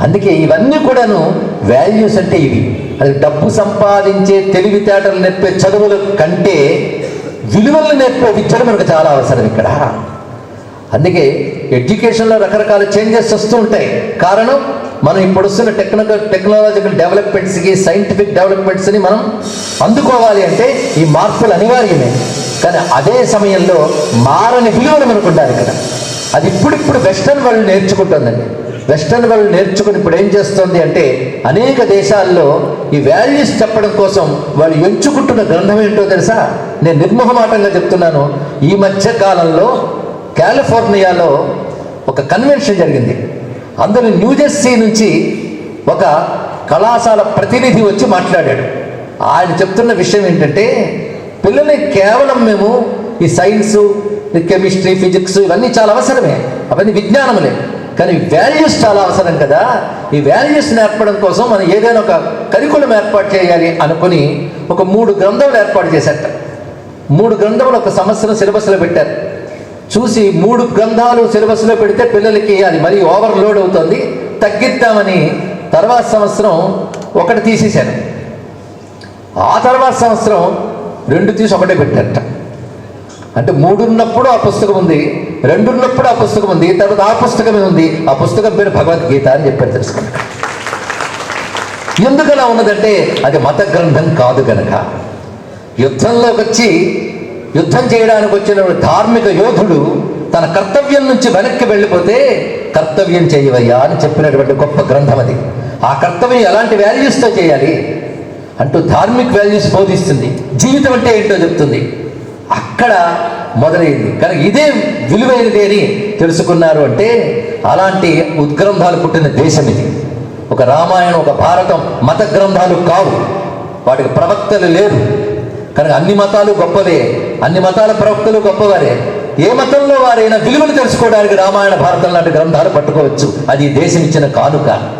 అందుకే ఇవన్నీ కూడాను వాల్యూస్ అంటే ఇవి. అది డబ్బు సంపాదించే తెలివితేటలు నేర్పే చదువుల కంటే విలువలు నేర్పే విద్యలు మనకు చాలా అవసరం ఇక్కడ. అందుకే ఎడ్యుకేషన్లో రకరకాల చేంజెస్ వస్తూ ఉంటాయి. కారణం మనం ఇప్పుడు వస్తున్న టెక్నికల్ టెక్నాలజికల్ డెవలప్మెంట్స్కి సైంటిఫిక్ డెవలప్మెంట్స్ని మనం అందుకోవాలి అంటే ఈ మార్పులు అనివార్యమే. కానీ అదే సమయంలో మారని విలువలు మనకు ఉండాలి ఇక్కడ. అది ఇప్పుడిప్పుడు వెస్టర్న్ వరల్డ్ నేర్చుకుంటుందండి. వెస్టర్న్ వరల్డ్ నేర్చుకుని ఇప్పుడు ఏం చేస్తుంది అంటే అనేక దేశాల్లో ఈ వాల్యూస్ చెప్పడం కోసం వాళ్ళు ఎంచుకుంటున్న గ్రంథం ఏంటో తెలుసా? నేను నిర్మోహమాటంగా చెప్తున్నాను. ఈ మధ్య కాలంలో కాలిఫోర్నియాలో ఒక కన్వెన్షన్ జరిగింది. అందులో న్యూజెర్సీ నుంచి ఒక కళాశాల ప్రతినిధి వచ్చి మాట్లాడాడు. ఆయన చెప్తున్న విషయం ఏంటంటే పిల్లల్ని కేవలం మేము ఈ సైన్సు కెమిస్ట్రీ ఫిజిక్స్ ఇవన్నీ చాలా అవసరమే. అవన్నీ విజ్ఞానములే. కానీ వాల్యూస్ చాలా అవసరం కదా. ఈ వాల్యూస్ నేర్పడం కోసం మనం ఏదైనా ఒక కరికులం ఏర్పాటు చేయాలి అనుకుని ఒక మూడు గ్రంథములు ఏర్పాటు చేశారట. మూడు గ్రంథములు ఒక సంవత్సరం సిలబస్లో పెట్టారు. చూసి మూడు గ్రంథాలు సిలబస్లో పెడితే పిల్లలకి అది మరీ ఓవర్లోడ్ అవుతుంది. తగ్గిద్దామని తర్వాత సంవత్సరం ఒకటి తీసేశాను ఆ తర్వాత సంవత్సరం రెండు తీసి ఒకటే పెట్టారట. అంటే మూడున్నప్పుడు ఆ పుస్తకం ఉంది. రెండున్నప్పుడు ఆ పుస్తకం ఉంది తర్వాత ఆ పుస్తకమే ఉంది. ఆ పుస్తకం పేరు భగవద్గీత అని చెప్పారు తెలుసుకోండి ఎందుకు అలా ఉన్నదంటే అది మత గ్రంథం కాదు గనక. యుద్ధంలోకి వచ్చి యుద్ధం చేయడానికి వచ్చిన ధార్మిక యోధుడు తన కర్తవ్యం నుంచి వెనక్కి వెళ్ళిపోతే కర్తవ్యం చేయవయ్యా అని చెప్పినటువంటి గొప్ప గ్రంథం అది. ఆ కర్తవ్యం ఎలాంటి వాల్యూస్తో చేయాలి? అంటూ ధార్మిక వాల్యూస్ బోధిస్తుంది. జీవితం అంటే ఏంటో చెప్తుంది. అక్కడ మొదలైంది. కనుక ఇదే విలువైనది అని తెలుసుకున్నారు అంటే అలాంటి ఉద్గ్రంథాలు పుట్టిన దేశం ఇది. ఒక రామాయణం ఒక భారతం మత గ్రంథాలు కావు. వాటికి ప్రవక్తలు లేరు. కనుక అన్ని మతాలు గొప్పవే. అన్ని మతాల ప్రవక్తలు గొప్పవారే. ఏ మతంలో వారైనా విలువలు తెలుసుకోవడానికి రామాయణ భారతం లాంటి గ్రంథాలు పట్టుకోవచ్చు. అది దేశం ఇచ్చిన కానుక.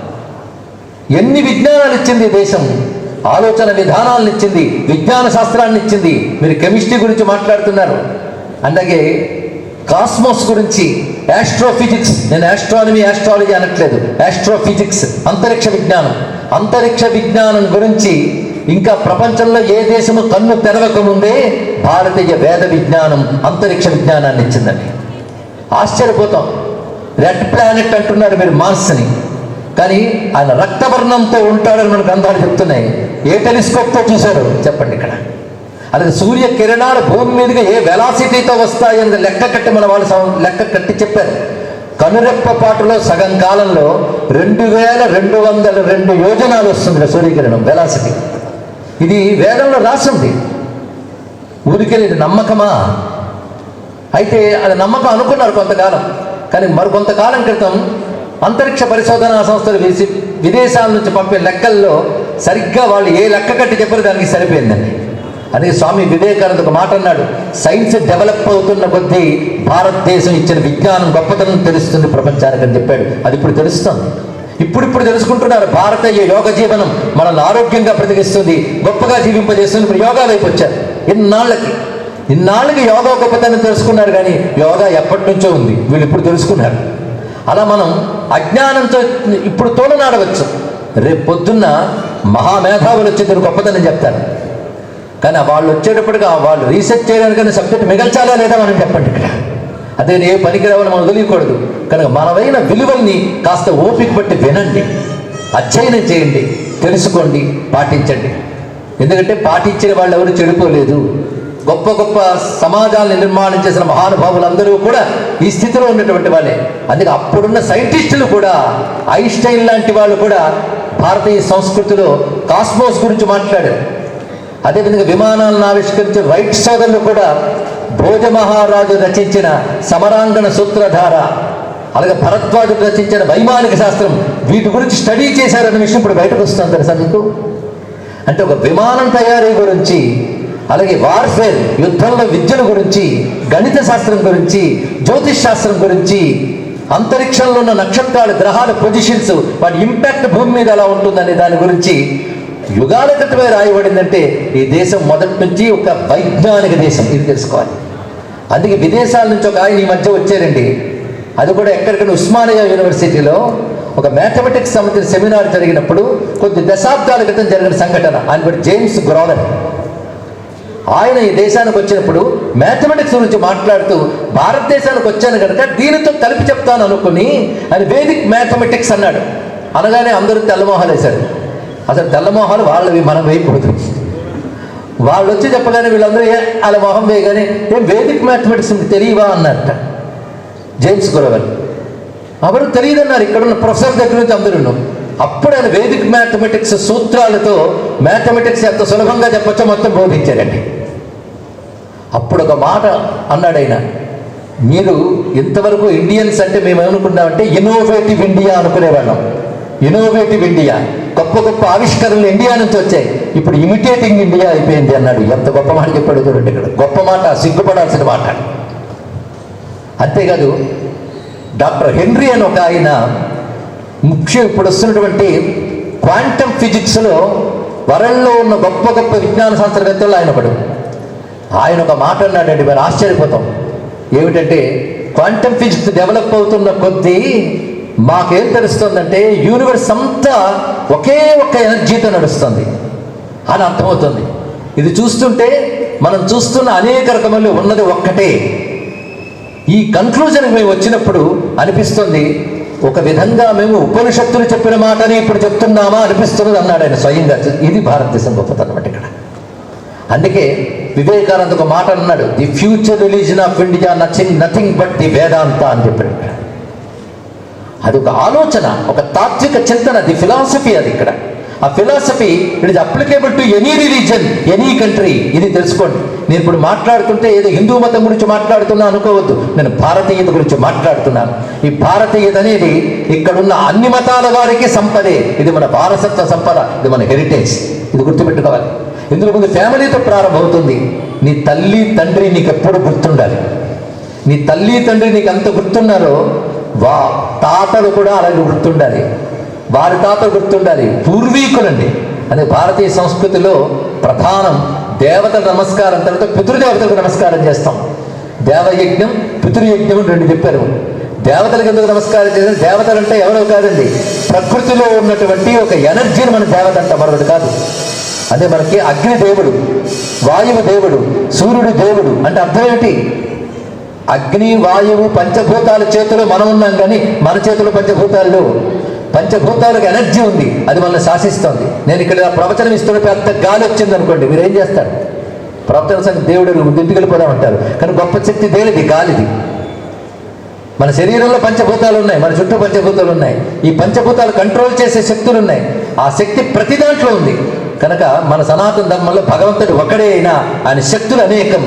ఎన్ని విజ్ఞానాలు ఇచ్చింది దేశం? ఆలోచన విధానాలను ఇచ్చింది విజ్ఞాన శాస్త్రాన్ని ఇచ్చింది. మీరు కెమిస్ట్రీ గురించి మాట్లాడుతున్నారు. అలాగే కాస్మోస్ గురించి ఆస్ట్రోఫిజిక్స్ నేను ఆస్ట్రానమీ ఆస్ట్రాలజీ అనట్లేదు. ఆస్ట్రోఫిజిక్స్ అంతరిక్ష విజ్ఞానం. అంతరిక్ష విజ్ఞానం గురించి ఇంకా ప్రపంచంలో ఏ దేశము కన్ను తెరవక ముందే భారతీయ వేద విజ్ఞానం అంతరిక్ష విజ్ఞానాన్ని ఇచ్చిందండి. ఆశ్చర్యపోతాం. రెడ్ ప్లానెట్ అంటున్నారు మీరు మార్స్ని. కానీ ఆయన రక్తవర్ణంతో ఉంటాడని మన గ్రంథాలు చెప్తున్నాయి. ఏ టెలిస్కోప్తో చూశారు? చెప్పండి ఇక్కడ. అలాగే సూర్య కిరణాలు భూమి మీదుగా ఏ వెలాసిటీతో వస్తాయని లెక్క కట్టి మన వాళ్ళు లెక్క కట్టి చెప్పారు. కనురెప్ప పాటులో సగం కాలంలో రెండు వేల రెండు వందల రెండు యోజనాలు వస్తుంది సూర్యకిరణం వెలాసిటీ. ఇది వేదంలో రాసింది. ఊరికే ఇది నమ్మకమా? అయితే అది నమ్మకం అనుకున్నారు కొంతకాలం. కానీ మరి కొంతకాలం క్రితం అంతరిక్ష పరిశోధనా సంస్థలు వేసి విదేశాల నుంచి పంపే లెక్కల్లో సరిగ్గా వాళ్ళు ఏ లెక్క కట్టి చెప్పారు దానికి సరిపోయిందండి. అదే స్వామి వివేకానంద ఒక మాట అన్నాడు. సైన్స్ డెవలప్ అవుతున్న కొద్దీ భారతదేశం ఇచ్చిన విజ్ఞానం గొప్పతనం తెలుస్తుంది ప్రపంచానికి అని చెప్పాడు. అది ఇప్పుడు తెలుస్తుంది. ఇప్పుడిప్పుడు తెలుసుకుంటున్నారు. భారతీయ యోగ జీవనం మనల్ని ఆరోగ్యంగా బ్రతికిస్తుంది గొప్పగా జీవింపజేస్తుంది. ఇప్పుడు యోగా వైపు వచ్చారు. ఇన్నాళ్ళకి ఇన్నాళ్ళకి యోగా గొప్పతనం తెలుసుకున్నారు కానీ యోగా ఎప్పటి నుంచో ఉంది. వీళ్ళు ఇప్పుడు తెలుసుకున్నారు. అలా మనం అజ్ఞానంతో ఇప్పుడు తోలనాడవచ్చు రేపు పొద్దున్న మహామేధావులు వచ్చి దీని చెప్తారు. కానీ వాళ్ళు వచ్చేటప్పటికి వాళ్ళు రీసెర్చ్ చేయడానికైనా సబ్జెక్ట్ మిగల్చాలా లేదా మనం చెప్పండి ఇక్కడ. అదే ఏ పనికిరావని మనం వదిలియకూడదు. కనుక మనమైన విలువల్ని కాస్త ఓపిక పట్టి వినండి. అధ్యయనం చేయండి. తెలుసుకోండి. పాటించండి. ఎందుకంటే పాటించిన వాళ్ళు ఎవరు చెడిపోలేదు. గొప్ప గొప్ప సమాజాలను నిర్మాణం చేసిన మహానుభావులందరూ కూడా ఈ స్థితిలో ఉన్నటువంటి వాళ్ళే. అందుకే అప్పుడున్న సైంటిస్టులు కూడా ఐన్స్టైన్ లాంటి వాళ్ళు కూడా భారతీయ సంస్కృతిలో కాస్మోస్ గురించి మాట్లాడారు. అదేవిధంగా విమానాలను ఆవిష్కరించిన రైట్ సోదరులు కూడా భోజ మహారాజు రచించిన సమరాంగణ సూత్రధార అలాగే భరద్వాజు రచించిన వైమానిక శాస్త్రం వీటి గురించి స్టడీ చేశారన్న విషయం ఇప్పుడు బయటకు వస్తుంది తెలుసా మీకు? అంటే ఒక విమానం తయారీ గురించి అలాగే వార్ఫేర్ యుద్ధంలో విద్యల గురించి గణిత శాస్త్రం గురించి జ్యోతిష్ శాస్త్రం గురించి అంతరిక్షంలో ఉన్న నక్షత్రాలు గ్రహాల పొజిషన్స్ వాటి ఇంపాక్ట్ భూమి మీద ఎలా ఉంటుందనే దాని గురించి యుగాల క్రితమే రాయబడిందంటే ఈ దేశం మొదటి నుంచి ఒక వైజ్ఞానిక దేశం ఇది తెలుసుకోవాలి. అందుకే విదేశాల నుంచి ఒక ఆయన ఈ మధ్య వచ్చారండి. అది కూడా ఎక్కడికైనా ఉస్మానియా యూనివర్సిటీలో ఒక మ్యాథమెటిక్స్ సంబంధించిన సెమినార్ జరిగినప్పుడు కొద్ది దశాబ్దాల క్రితం జరిగిన సంఘటన. ఆయన పేరు జేమ్స్ గ్రోవర్ ఆయన ఈ దేశానికి వచ్చినప్పుడు మ్యాథమెటిక్స్ గురించి మాట్లాడుతూ భారతదేశానికి వచ్చాను కనుక దీనితో కలిపి చెప్తాను అనుకుని ఆయన వేదిక్ మ్యాథమెటిక్స్ అన్నాడు. అనగానే అందరూ తెల్లమోహాలు వేశారు అసలు తెల్లమోహాలు వాళ్ళవి మనం వేయకూడదు. వాళ్ళు వచ్చి చెప్పగానే వీళ్ళందరూ ఏ అలా మొహం వేయగానే ఏం వేదిక్ మ్యాథమెటిక్స్ తెలియవా? అన్నట్ట జేమ్స్ గురవర్ ఎవరు తెలియదన్నారు ఇక్కడ ఉన్న ప్రొఫెసర్ దగ్గర నుంచి అందరూ అప్పుడు ఆయన వేదిక్ మ్యాథమెటిక్స్ సూత్రాలతో మ్యాథమెటిక్స్ ఎంత సులభంగా చెప్పచ్చో మొత్తం బోధించారండి అప్పుడు ఒక మాట అన్నాడు ఆయన మీరు ఇంతవరకు ఇండియన్స్ అంటే మేము ఏమనుకున్నామంటే ఇన్నోవేటివ్ ఇండియా అనుకునేవాళ్ళం. ఇన్నోవేటివ్ ఇండియా గొప్ప గొప్ప ఆవిష్కరణలు ఇండియా నుంచి వచ్చాయి. ఇప్పుడు ఇమిటేటింగ్ ఇండియా అయిపోయింది అన్నాడు. ఎంత గొప్ప మాట చెప్పాడు చూడండి ఇక్కడ. గొప్ప మాట సిగ్గుపడాల్సిన మాట. అంతేకాదు డాక్టర్ హెన్రీ అని ఒక ఆయన ముఖ్యం ఇప్పుడు వస్తున్నటువంటి క్వాంటమ్ ఫిజిక్స్లో వరల్డ్లో ఉన్న గొప్ప గొప్ప విజ్ఞాన శాస్త్రవేత్తలు ఆయన ఒకడు. ఆయన ఒక మాట అన్నాడండి మరి ఆశ్చర్యపోతాం. ఏమిటంటే క్వాంటమ్ ఫిజిక్స్ డెవలప్ అవుతున్న కొద్దీ మాకేం తెలుస్తుందంటే యూనివర్స్ అంతా ఒకే ఒక్క ఎనర్జీతో నడుస్తుంది అని అర్థమవుతుంది. ఇది చూస్తుంటే మనం చూస్తున్న అనేక రకములు ఉన్నది ఒక్కటే. ఈ కన్క్లూజన్కి మేము వచ్చినప్పుడు అనిపిస్తుంది ఒక విధంగా మేము ఉపనిషత్తులు చెప్పిన మాటని ఇప్పుడు చెప్తున్నామా అనిపిస్తున్నది అన్నాడు ఆయన స్వయంగా. ఇది భారతదేశం గొప్పతనం అంటే ఇక్కడ. అందుకే వివేకానంద ఒక మాట అన్నాడు the future religion of India nothing nothing but the Vedanta అని చెప్పాడు. ఇక్కడ అది ఒక ఆలోచన ఒక తాత్విక చింతన ది ఫిలాసఫీ అది ఇక్కడ. ఆ philosophy it is applicable to any religion any country ఇది తెలుసుకోండి. నేను ఇప్పుడు మాట్లాడుతుంటే ఏదో హిందూ మతం గురించి మాట్లాడుతున్నా అనుకోవద్దు. నేను భారతీయత గురించి మాట్లాడుతున్నాను. ఈ భారతీయత అనేది ఇక్కడున్న అన్ని మతాల వారికి సంపదే. ఇది మన వారసత్వ సంపద ఇది మన హెరిటేజ్ ఇది గుర్తుపెట్టుకోవాలి. ఇందులో ముందు ఫ్యామిలీతో ప్రారంభమవుతుంది. నీ తల్లి తండ్రి నీకు ఎప్పుడు గుర్తుండాలి. నీ తల్లి తండ్రి నీకు ఎంత గుర్తున్నారో వా తాతలు కూడా అలాగే గుర్తుండాలి. వారి తాత గుర్తుండాలి. పూర్వీకులండి అదే భారతీయ సంస్కృతిలో ప్రధానం దేవత నమస్కారం తర్వాత పితృదేవతలకు నమస్కారం చేస్తాం. దేవయజ్ఞం పితృయజ్ఞం అని రెండు చెప్పారు. దేవతలకు ఎందుకు నమస్కారం చేస్తే దేవతలు అంటే ఎవరో కాదండి. ప్రకృతిలో ఉన్నటువంటి ఒక ఎనర్జీని మన దేవత అంట మరొకటి కాదు. అదే మనకి అగ్ని దేవుడు వాయువు దేవుడు సూర్యుడు దేవుడు అంటే అర్థం ఏమిటి అగ్ని వాయువు పంచభూతాల చేతిలో మనం ఉన్నాం కానీ మన చేతిలో పంచభూతాలు పంచభూతాలకు ఎనర్జీ ఉంది అది మనల్ని శాసిస్తోంది. నేను ఇక్కడ ప్రవచనం ఇస్తున్న పెద్ద గాలి వచ్చింది అనుకోండి మీరు ఏం చేస్తారు? ప్రవచన సంగతి దేవుడు ఇంటికి వెళ్ళిపోదాం అంటారు. కానీ గొప్ప శక్తి దేనిది? గాలిది. మన శరీరంలో పంచభూతాలు ఉన్నాయి మన చుట్టూ పంచభూతాలు ఉన్నాయి. ఈ పంచభూతాలు కంట్రోల్ చేసే శక్తులు ఉన్నాయి. ఆ శక్తి ప్రతి దాంట్లో ఉంది. కనుక మన సనాతన ధర్మంలో భగవంతుడు ఒక్కడే అయినా ఆయన శక్తులు అనేకం.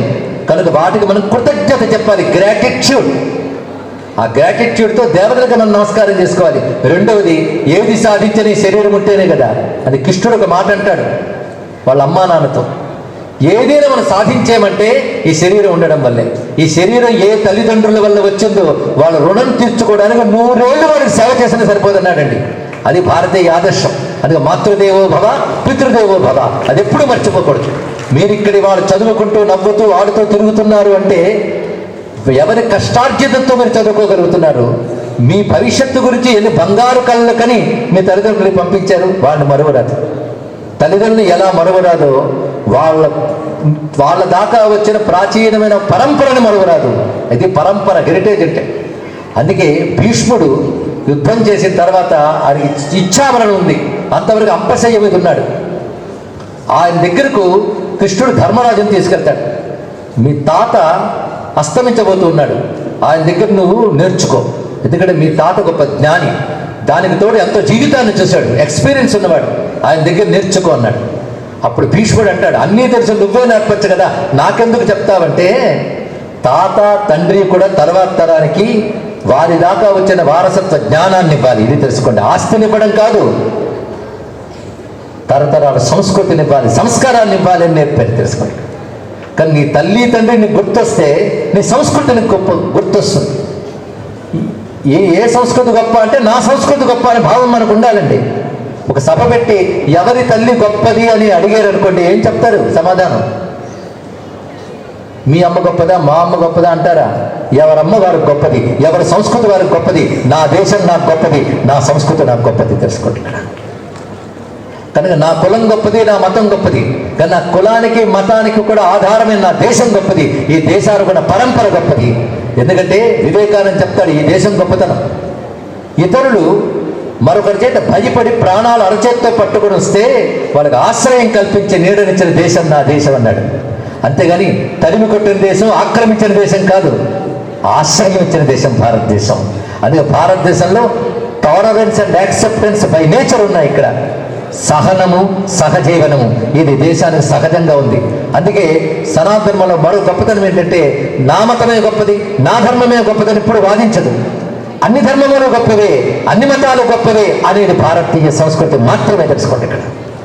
కనుక వాటికి మనం కృతజ్ఞత చెప్పాలి. గ్రాటిట్యూడ్ ఆ గ్రాటిట్యూడ్తో దేవతలకు మనం నమస్కారం చేసుకోవాలి. రెండవది ఏది సాధించని శరీరం ఉంటేనే కదా అది కృష్ణుడు ఒక మాట అంటాడు వాళ్ళ అమ్మా నాన్నతో. ఏదైనా మనం సాధించేమంటే ఈ శరీరం ఉండడం వల్లే. ఈ శరీరం ఏ తల్లిదండ్రుల వల్ల వచ్చిందో వాళ్ళ రుణం తీర్చుకోవడానికి నూరేళ్ళు వాడికి సేవ చేసినా సరిపోతున్నాడండి అది భారతీయ ఆదర్శం. అది మాతృదేవో భవ పితృదేవో భవ. అది ఎప్పుడు మర్చిపోకూడదు. మీరు ఇక్కడి వాళ్ళు చదువుకుంటూ నవ్వుతూ ఆడుతూ తిరుగుతున్నారు అంటే ఎవరి కష్టార్జితంతో మీరు చదువుకోగలుగుతున్నారు? మీ భవిష్యత్తు గురించి ఎన్ని బంగారు కళ్ళు కని మీ తల్లిదండ్రులు పంపించారు? వాళ్ళని మరువరాదు. తల్లిదండ్రులు ఎలా మరువరాదో వాళ్ళ వాళ్ళ దాకా వచ్చిన ప్రాచీనమైన పరంపరని మరువరాదు. ఇది పరంపర హెరిటేజ్ అంటే. అందుకే భీష్ముడు యుద్ధం చేసిన తర్వాత ఆయనకి ఇచ్చామరణ ఉంది. అంతవరకు అంపశయ్య మీద ఉన్నాడు. ఆయన దగ్గరకు కృష్ణుడు ధర్మరాజుని తీసుకెళ్తాడు. మీ తాత అస్తమించబోతున్నాడు ఆయన దగ్గర నువ్వు నేర్చుకో. ఎందుకంటే మీ తాత గొప్ప జ్ఞాని. దానికి తోడు ఎంతో జీవితాన్ని చూశాడు. ఎక్స్పీరియన్స్ ఉన్నవాడు. ఆయన దగ్గర నేర్చుకో అన్నాడు. అప్పుడు భీష్ముడు అంటాడు అన్నీ తెలుసు. నువ్వే నేర్పచ్చు కదా. నాకెందుకు చెప్తావంటే తాత తండ్రి కూడా తర్వాత తరానికి వారి దాకా వచ్చిన వారసత్వ జ్ఞానాన్ని ఇవ్వాలి. ఇది తెలుసుకోండి. ఆస్తిని ఇవ్వడం కాదు. తరతరాల సంస్కృతిని ఇవ్వాలి సంస్కారాన్ని ఇవ్వాలి అని నేర్పారు తెలుసుకోండి. కానీ నీ తల్లి తండ్రి నీకు గుర్తొస్తే నీ సంస్కృతిని గొప్ప గుర్తొస్తుంది. ఏ ఏ సంస్కృతి గొప్ప అంటే నా సంస్కృతి గొప్ప అనే భావం మనకు ఉండాలండి. ఒక సభ పెట్టి ఎవరి తల్లి గొప్పది అని అడిగారు అనుకోండి ఏం చెప్తారు? సమాధానం. మీ అమ్మ గొప్పదా మా అమ్మ గొప్పదా అంటారా? ఎవరమ్మ వారికి గొప్పది ఎవరి సంస్కృతి వారికి గొప్పది నా దేశం నాకు గొప్పది నా సంస్కృతి నాకు గొప్పది తెలుసుకోండి ఇక్కడ. కనుక నా కులం గొప్పది నా మతం గొప్పది కానీ నా కులానికి మతానికి కూడా ఆధారమైన నా దేశం గొప్పది ఈ దేశానికి కూడా పరంపర గొప్పది. ఎందుకంటే వివేకానంద చెప్తాడు ఈ దేశం గొప్పతనం. ఇతరులు మరొకరి చేత భయపడి ప్రాణాలు అరచేత్తో పట్టుకొని వస్తే వాళ్ళకి ఆశ్రయం కల్పించి నీడనిచ్చిన దేశం నా దేశం అన్నాడు. అంతేగాని తరిమి కొట్టిన దేశం ఆక్రమించిన దేశం కాదు. ఆశ్రయం ఇచ్చిన దేశం భారతదేశం. అందుకే భారతదేశంలో tolerance and acceptance by nature ఉన్నాయి ఇక్కడ. సహనము సహజీవనము. ఇది దేశానికి సహజంగా ఉంది. అందుకే సనాతనంలో మరో గొప్పతనం ఏంటంటే నా మతమే గొప్పది నా ధర్మమే గొప్పదని ఇప్పుడు వాదించదు. అన్ని ధర్మములు గొప్పవే అన్ని మతాలు గొప్పవే అనేది భారతీయ సంస్కృతి మాత్రమే తెలుసుకోండి ఇక్కడ.